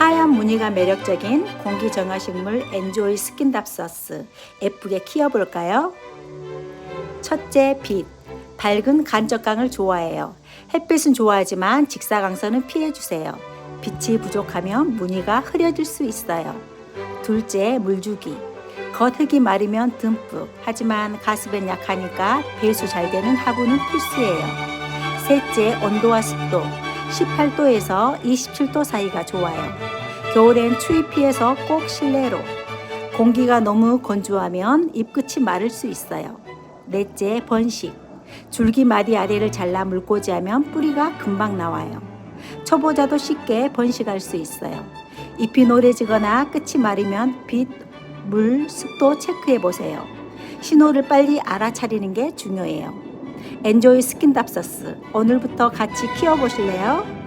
하얀 무늬가 매력적인 공기 정화식물 엔조이 스킨답서스 예쁘게 키워볼까요? 첫째 빛 밝은 간접광을 좋아해요. 햇빛은 좋아하지만 직사광선은 피해주세요. 빛이 부족하면 무늬가 흐려질 수 있어요. 둘째 물주기 겉흙이 마르면 듬뿍 하지만 가습엔 약하니까 배수 잘 되는 화분은 필수예요. 셋째 온도와 습도 18도에서 27도 사이가 좋아요. 겨울엔 추위 피해서 꼭 실내로. 공기가 너무 건조하면 잎끝이 마를 수 있어요. 넷째 번식. 줄기 마디 아래를 잘라 물꽂이 하면 뿌리가 금방 나와요. 초보자도 쉽게 번식할 수 있어요. 잎이 노래지거나 끝이 마르면 빛, 물, 습도 체크해 보세요. 신호를 빨리 알아차리는 게 중요해요. 엔조이 스킨답서스 오늘부터 같이 키워보실래요?